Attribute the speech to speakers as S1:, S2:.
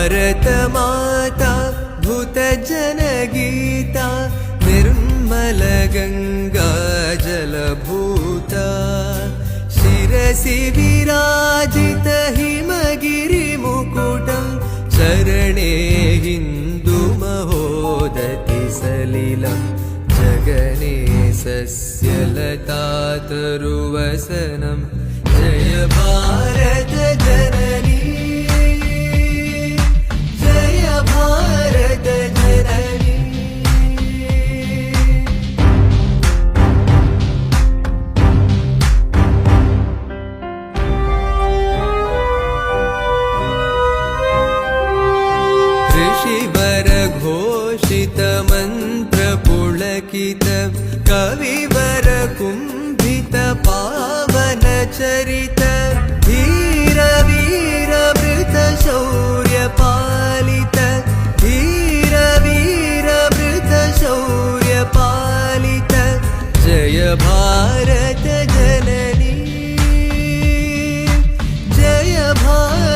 S1: भारतमाता भूतजनगीता निर्मलगङ्गा जलभूता। शिरसि विराजित हिमगिरिमुकुटं चरणे हिन्दुमहोदति सलिलं। जगने सस्यलतातरुवसनं जय भारत पुलकित कविवर कुम्भित पावन चरित हीर वीरव्रत शौर्य पालित हीर वीरवृत शौर्य पालित जय भारत जननी। जय भारत